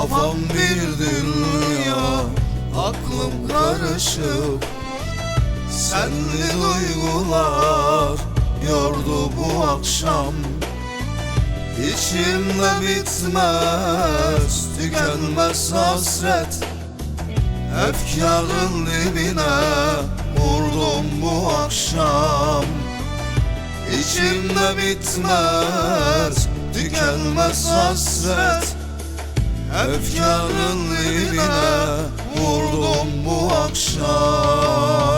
Kafam bir dünya Aklım karışık. Senli duygular Yordu bu akşam. İçimde bitmez Tükenmez hasret. Efkarın dibine Vurdum bu akşam. İçimde bitmez Tükenmez hasret Efkarın dibine Vurdum bu akşam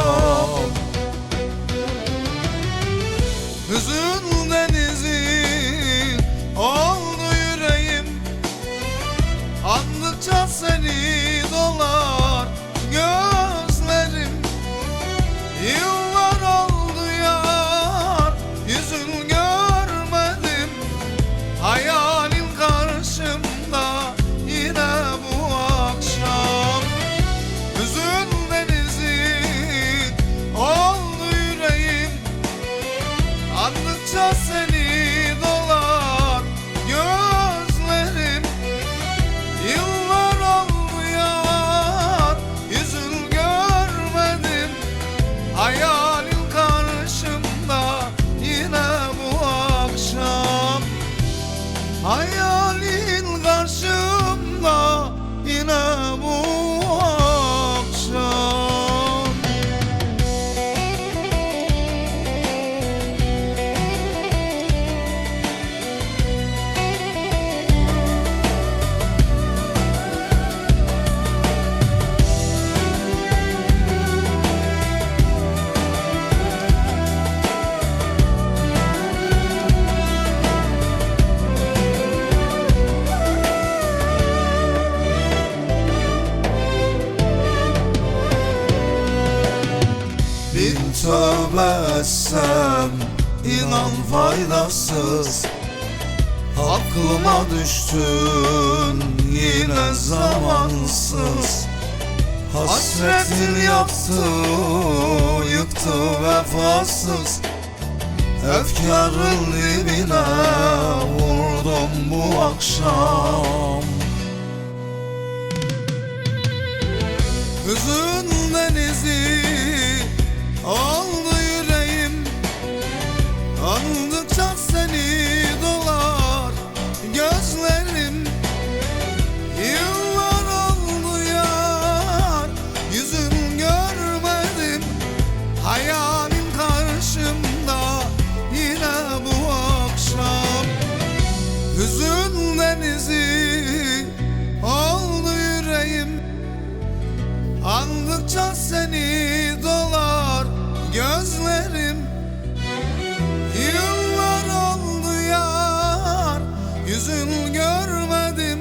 Andıkça seni Bin tövbe etsem inan faydasız. Aklıma düştün yine zamansız. Hasretin yaktı, yıktı vefasız. Efkarın dibine vurdum bu akşam. Hüzün yüzün görmedim.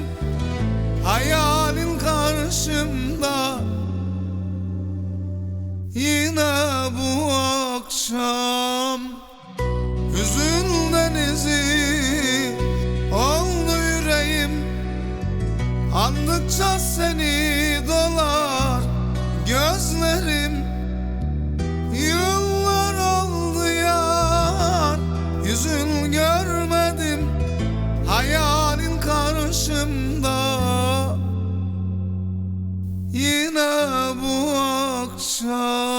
Hayalin karşımda. Yine bu akşam. Hüzün denizi oldu yüreğim. Andıkça seni dolar gözlerim Yine bu akşam